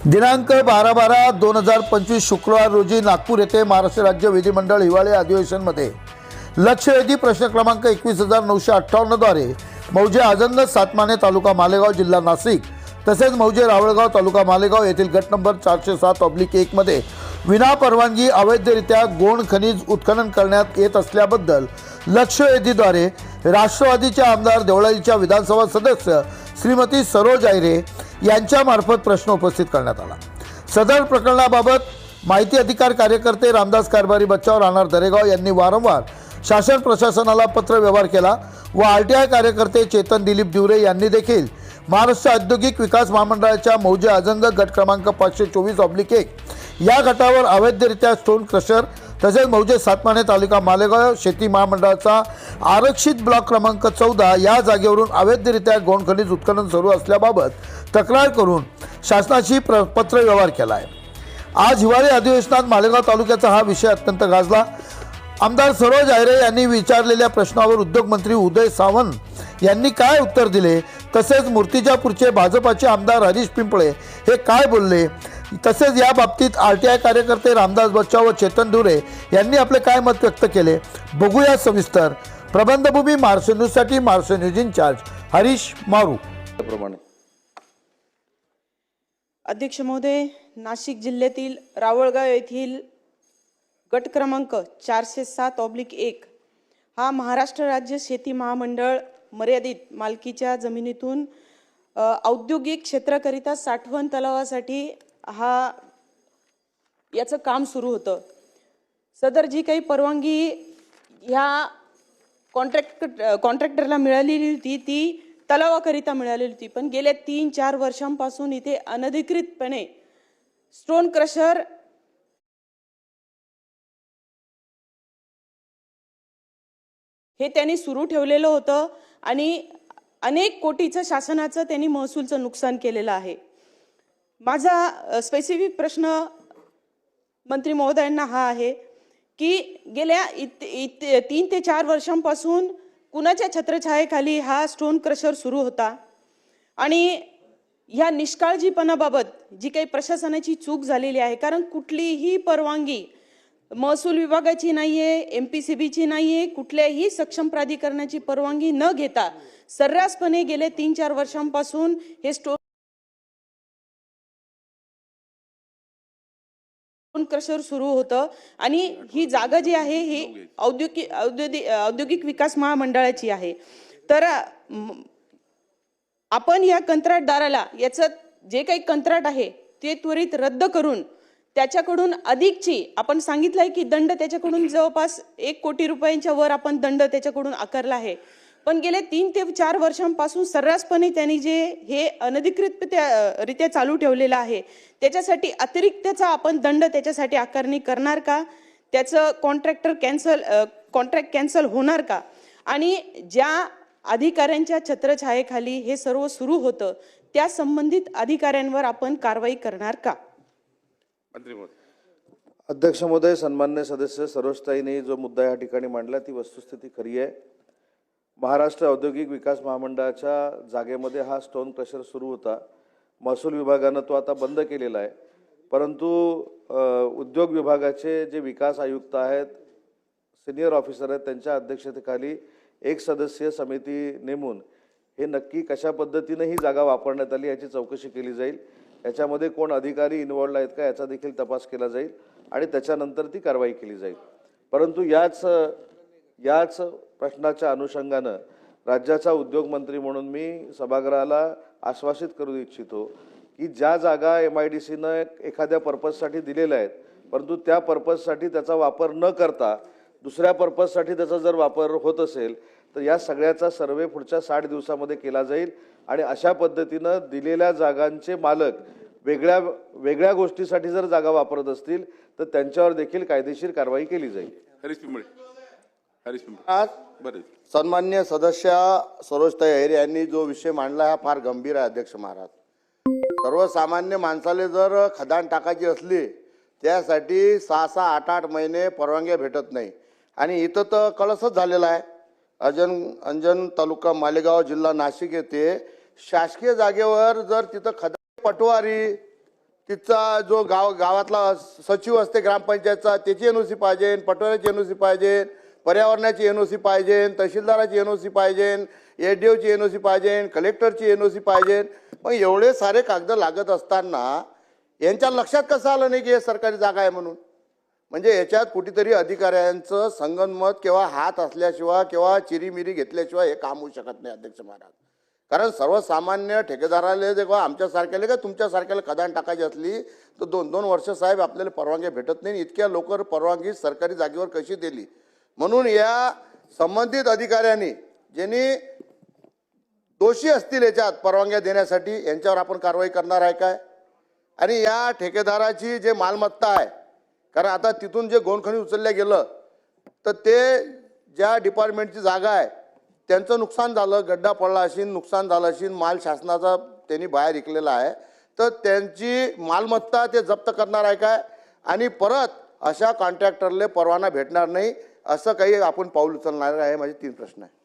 दिनांक बारा बारा दोन हजार पंचवीस शुक्रवार रोजी नागपूर येथे महाराष्ट्र राज्य विधिमंडळ हिवाळी अधिवेशनमध्ये लक्षवेधी प्रश्न क्रमांक एकवीस हजार नऊशे अठ्ठावन्नद्वारे मौजे आजंद सातमाने तालुका मालेगाव जिल्हा नाशिक तसेच मौजे रावळगाव तालुका मालेगाव येथील गट नंबर चारशे सात ऑब्लिक एकमध्ये विनापरवानगी अवैधरित्या गोण खनिज उत्खनन करण्यात येत असल्याबद्दल लक्षवेधीद्वारे राष्ट्रवादीचे आमदार देवळालीच्या विधानसभा सदस्य श्रीमती सरोज आयरे यांच्यामार्फत प्रश्न उपस्थित करण्यात आला. सदर प्रकरणाबाबत माहिती अधिकार कार्यकर्ते रामदास कारभारी बच्चाव राहणार दरेगाव यांनी वारंवार शासन प्रशासनाला पत्र व्यवहार केला व आर टी आय कार्यकर्ते चेतन दिलीप दिवरे यांनी देखील महाराष्ट्र औद्योगिक विकास महामंडळाच्या मौजे अजंग गट क्रमांक पाचशे चोवीस ऑब्लिक एक या गटावर अवैधरित्या स्टोन क्रशर तसेच मौजे सातमाने तालुका मालेगाव शेती महामंडळाचा आरक्षित ब्लॉक क्रमांक चौदा या जागेवरून अवैधरित्या गोंडखनिज उत्खनन सुरू असल्याबाबत तक्रार करून शासनाशी प्र पत्र व्यवहार केला आहे आज हिवाळी अधिवेशनात मालेगाव तालुक्याचा हा विषय अत्यंत गाजला. आमदार सरोज आयरे यांनी विचारलेल्या प्रश्नावर उद्योगमंत्री उदय सावंत यांनी काय उत्तर दिले? तसेच मूर्तिजापूरचे भाजपाचे आमदार हरीश पिंपळे हे काय बोलले? तसेच या बाबतीत आर टी आय कार्यकर्ते रामदास बच्चाव व चेतन दुरे यांनी आपले काय मत व्यक्त केले? बघूया सविस्तर. प्रबंधभूमी मार्श न्यूजसाठी मार्श न्यूज इन्चार्ज हरीश मारू. प्रमाणे अध्यक्ष महोदय नाशिक जिल्ह्यातील रावळगाव येथील गट क्रमांक चारशे सात ऑब्लिक एक हा महाराष्ट्र राज्य शेती महामंडळ मर्यादित मालकीच्या जमिनीतून औद्योगिक क्षेत्राकरिता साठवण तलावासाठी हा याचं काम सुरू होतं. सदर जी काही परवानगी ह्या कॉन्ट्रॅक्ट कॉन्ट्रॅक्टरला मिळालेली होती ती तलावाकरिता मिळालेली होती. पण गेल्या तीन चार वर्षांपासून इथे अनधिकृतपणे स्टोन क्रशर हे त्यांनी सुरू ठेवलेलं होतं आणि अनेक कोटीचं शासनाचं त्यांनी महसूलचं नुकसान केलेलं आहे. माझा स्पेसिफिक प्रश्न मंत्री महोदयांना हा आहे की गेल्या इत, इत, तीन ते चार वर्षांपासून कुणाच्या छत्रछायेखाली हा स्टोन क्रशर सुरू होता? आणि ह्या निष्काळजीपणाबाबत जी काही प्रशासनाची चूक झालेली आहे कारण कुठलीही परवानगी महसूल विभागाची नाही आहे एम पी सी बीची नाही आहे कुठल्याही सक्षम प्राधिकरणाची परवानगी न घेता सर्रासपणे गेले तीन चार वर्षांपासून हे स्टोन क्रशर सुरू होतं. आणि ही जागा जी आहे ही औद्योगिक औद्योगिक औद्योगिक विकास महामंडळाची आहे. तर आपण या कंत्राटदाराला याचं जे काही कंत्राट आहे ते त्वरित रद्द करून त्याच्याकडून अधिकची आपण सांगितलंय की दंड त्याच्याकडून जवळपास एक कोटी रुपयांच्या वर आपण दंड त्याच्याकडून आकारला आहे. पण गेले तीन ते चार वर्षांपासून सर्रासपणे त्यांनी जे हे अनधिकृतरित्या रित्या चालू ठेवलेलं आहे त्याच्यासाठी अतिरिक्तचा आपण दंड त्याच्यासाठी आकारणी करणार का? त्याचं कॉन्ट्रॅक्टर कॅन्सल कॉन्ट्रॅक्ट कॅन्सल होणार का? आणि ज्या अधिकाऱ्यांच्या छत्रछायेखाली हे सर्व सुरू होतं त्या संबंधित अधिकाऱ्यांवर आपण कारवाई करणार का? अध्यक्ष महोदय सन्मान्य सदस्य सरोजताईंनी जो मुद्दा या ठिकाणी मांडला ती वस्तुस्थिती खरी आहे. महाराष्ट्र औद्योगिक विकास महामंडळाच्या जागेमध्ये हा स्टोन क्रशर सुरू होता. महसूल विभागानं तो आता बंद केलेला आहे. परंतु उद्योग विभागाचे जे विकास आयुक्त आहेत सिनियर ऑफिसर आहेत त्यांच्या अध्यक्षतेखाली एक सदस्यीय समिती नेमून हे नक्की कशा पद्धतीनं ही जागा वापरण्यात आली याची चौकशी केली जाईल. याच्यामध्ये कोण अधिकारी इन्वॉल्ड आहेत का याचा देखील तपास केला जाईल आणि त्याच्यानंतर ती कारवाई केली जाईल. परंतु याच याच प्रश्नाच्या अनुषंगानं राज्याचा उद्योगमंत्री म्हणून मी सभागृहाला आश्वासित करू इच्छितो की ज्या जागा एम आय डी सीनं एखाद्या पर्पजसाठी दिलेल्या आहेत परंतु त्या पर्पजसाठी त्याचा वापर न करता दुसऱ्या पर्पजसाठी त्याचा जर वापर होत असेल तर या सगळ्याचा सर्वे पुढच्या साठ दिवसामध्ये केला जाईल आणि अशा पद्धतीनं दिलेल्या जागांचे मालक वेगळ्या वेगळ्या गोष्टीसाठी जर जागा वापरत असतील तर त्यांच्यावर देखील कायदेशीर कारवाई केली जाईल. हरीश पिंबळे. हरीश पिंपळे. आज बरं. सन्मान्य सदस्य सरोजताई अहिरे यांनी जो विषय मांडला हा फार गंभीर आहे अध्यक्ष महाराज. सर्वसामान्य माणसाला जर खदान टाकायची असली त्यासाठी सहा सहा आठ आठ महिने परवानग्या भेटत नाही. आणि इथं तर कळसच झालेला आहे. अजन अंजन तालुका मालेगाव जिल्हा नाशिक येथे शासकीय जागेवर जर तिथं खदान पटवारी तिथचा जो गाव गावातला सचिव असते ग्रामपंचायतचा त्याची एन ओ सी पाहिजे पटोऱ्याची एन ओ सी पाहिजे पर्यावरणाची एन ओ सी पाहिजे तहसीलदाराची एन ओ सी पाहिजे ए डी ओची एन ओ सी पाहिजे कलेक्टरची एन ओ सी पाहिजे. मग एवढे सारे कागद लागत असताना यांच्या लक्षात कसं आलं नाही की हे सरकारी जागा आहे म्हणून? म्हणजे याच्यात कुठेतरी अधिकाऱ्यांचं संगनमत किंवा हात असल्याशिवाय किंवा चिरीमिरी घेतल्याशिवाय हे काम होऊ शकत नाही अध्यक्ष महाराज. कारण सर्वसामान्य ठेकेदाराला जेव्हा आमच्यासारख्याला का तुमच्यासारख्याला खदान टाकायची असली तर दोन दोन वर्ष साहेब आपल्याला परवानगी भेटत नाही इतक्या लवकर परवानगी सरकारी जागेवर कशी दिली? म्हणून या संबंधित अधिकाऱ्यांनी ज्यांनी दोषी असतील याच्यात परवानग्या देण्यासाठी यांच्यावर आपण कारवाई करणार आहे काय? आणि या ठेकेदाराची जे मालमत्ता आहे कारण आता तिथून जे गोंडखणी उचलल्या गेलं तर ते ज्या डिपार्टमेंटची जागा आहे त्यांचं नुकसान झालं गड्डा पडला असेल नुकसान झालं असेल माल शासनाचा त्यांनी बाहेर विकलेला आहे तर त्यांची मालमत्ता ते जप्त करणार आहे काय? आणि परत अशा कॉन्ट्रॅक्टरले परवाना भेटणार नाही असं काही आपण पाऊल उचलणार आहे माझे तीन प्रश्न आहे.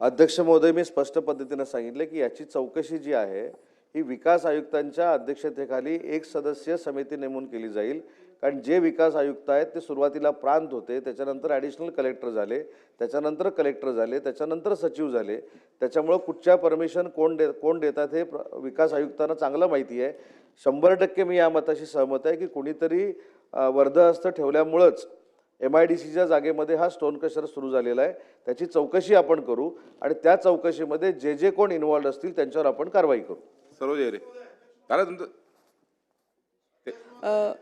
अध्यक्ष महोदय मी स्पष्ट पद्धतीनं सांगितलं की याची चौकशी जी आहे ही विकास आयुक्तांच्या अध्यक्षतेखाली एक सदस्यीय समिती नेमून केली जाईल. कारण जे विकास आयुक्त आहेत ते सुरुवातीला प्रांत होते त्याच्यानंतर ॲडिशनल कलेक्टर झाले त्याच्यानंतर कलेक्टर झाले त्याच्यानंतर सचिव झाले. त्याच्यामुळं कुठच्या परमिशन कोण दे कोण देतात हे प्र- विकास आयुक्तांना चांगलं माहिती आहे. शंभर टक्के मी या मताशी सहमत आहे की कुणीतरी वर्धहस्त ठेवल्यामुळंच एम आय डी सीच्या जागेमध्ये हा स्टोन क्रशर सुरू झालेला आहे. त्याची चौकशी आपण करू आणि त्या चौकशीमध्ये जे जे कोण इन्व्हॉल्ड असतील त्यांच्यावर आपण कारवाई करू. सरोज रे झालं तुमचं अ,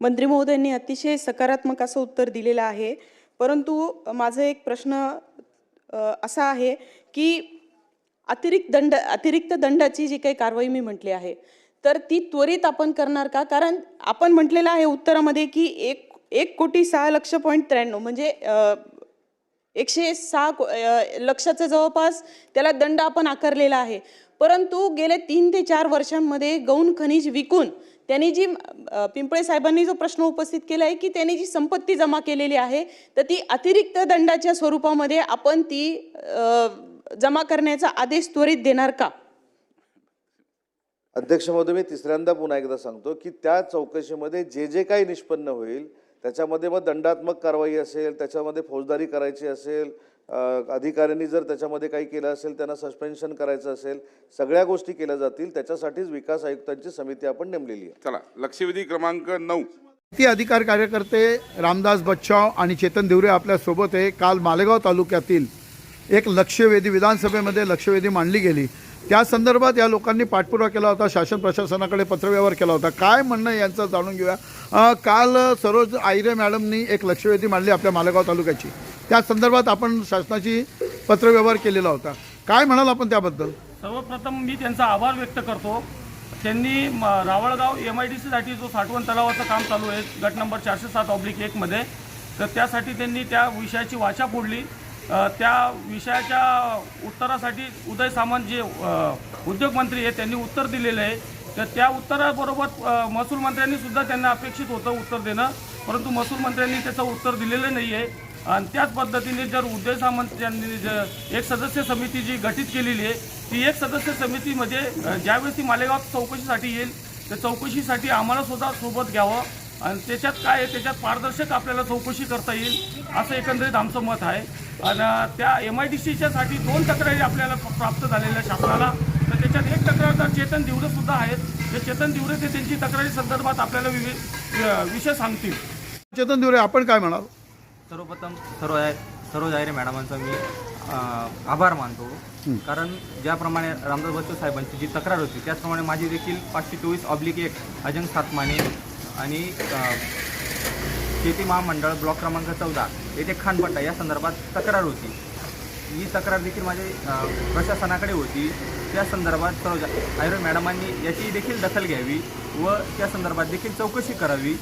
मंत्री महोदयांनी अतिशय सकारात्मक असं उत्तर दिलेलं आहे. परंतु माझा एक प्रश्न अ, असा आहे की अतिरिक्त दंड अतिरिक्त दंडाची जी काही कारवाई मी म्हटली आहे तर ती त्वरित आपण करणार का? कारण आपण म्हटलेलं आहे उत्तरामध्ये की एक एक कोटी सहा लक्ष पॉईंट त्र्याण्णव म्हणजे एकशे सहा को- लक्षाचं जवळपास त्याला दंड आपण आकारलेला आहे. परंतु गेल्या तीन ते चार वर्षांमध्ये गौण खनिज विकून त्यांनी जी पिंपळे साहेबांनी जो प्रश्न उपस्थित केला आहे की त्यांनी जी संपत्ती जमा केलेली आहे तर ती अतिरिक्त दंडाच्या स्वरूपामध्ये आपण ती जमा करण्याचा आदेश त्वरित देणार का? अध्यक्ष महोदय मी तिसऱ्यांदा पुन्हा एकदा सांगतो की त्या चौकशीमध्ये जे जे काही निष्पन्न होईल त्याच्यामध्ये मग दंडात्मक कारवाई असेल त्याच्यामध्ये फौजदारी करायची असेल अधिकाऱ्यांनी जर त्याच्यामध्ये काही केलं असेल त्यांना सस्पेन्शन करायचं असेल सगळ्या गोष्टी केल्या जातील. त्याच्यासाठीच विकास आयुक्तांची समिती आपण नेमलेली आहे. चला लक्षवेधी क्रमांक नऊ. ती अधिकार कार्यकर्ते रामदास बच्चाव आणि चेतन दिवरे आपल्यासोबत आहे. काल मालेगाव तालुक्यातील एक लक्षवेधी विधानसभेमध्ये लक्षवेधी मांडली गेली. त्या संदर्भात या लोकांनी पाठपुरावा केला होता शासन प्रशासनाकडे पत्रव्यवहार केला होता. काय म्हणणं यांचं जाणून घेऊया. काल सरोज आयरे मॅडमनी एक लक्षवेधी मांडली आपल्या मालेगाव तालुक्याची. त्या संदर्भात आपण शासनाची पत्रव्यवहार केलेला होता. काय म्हणाल आपण त्याबद्दल? सर्वप्रथम मी त्यांचा आभार व्यक्त करतो. त्यांनी म, रावळगाव एम आय डी सीसाठी जो साठवण तलावाचं काम चालू आहे गट नंबर चारशे सात ऑब्लिक एकमध्ये तर त्यासाठी त्यांनी त्या विषयाची वाचा फोडली. त्या विषयाच्या उत्तरासाठी उदय सामंत जे उद्योगमंत्री आहे त्यांनी उत्तर दिलेलं आहे. तर त्या उत्तराबरोबर महसूल मंत्र्यांनी सुद्धा त्यांना अपेक्षित होतं उत्तर देणं. परंतु महसूल मंत्र्यांनी त्याचं उत्तर दिलेलं नाही आहे. आणि त्याच पद्धतीने जर उदय सामंत यांनी ज- एक सदस्य समिती जी गठीत केलेली आहे ती एक सदस्य समितीमध्ये ज्यावेळेस ती मालेगाव चौकशीसाठी येईल त्या चौकशीसाठी आम्हाला सुद्धा सोबत घ्यावं. आणि त्याच्यात काय आहे त्याच्यात पारदर्शक आपल्याला चौकशी करता येईल असं एकंदरीत आमचं मत आहे. आणि त्या एम आय डी सीच्यासाठी दोन तक्रारी आपल्याला प्राप्त झालेल्या शासनाला. तर त्याच्यात एक तक्रारदार चेतन दिवरे सुद्धा आहेत. ते चेतन दिवरे ते त्यांची तक्रारी संदर्भात आपल्याला विवि- विषय सांगतील. चेतन दिवरे आपण काय म्हणाल? सर्वप्रथम सर्व सर्व जाहिरे मॅडमांचा मी आभार मानतो. कारण ज्याप्रमाणे रामदास बच्चू साहेबांची जी तक्रार होती त्याचप्रमाणे माझी देखील पाचशे चोवीस ऑब्लिक एक अजंग सातमाने आणि शेती महामंडळ ब्लॉक क्रमांक चौदा येथे खानपट्टा या संदर्भात तक्रार होती. ही तक्रार देखील माझी प्रशासनाकडे होती. त्या संदर्भात सरोजा आयरो मॅडमांनी याची देखील दखल घ्यावी व त्या संदर्भात देखील चौकशी करावी.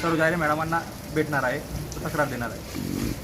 सरोजा जाहिरे मॅडमांना भेटणार आहे तक्रार देणार आहे.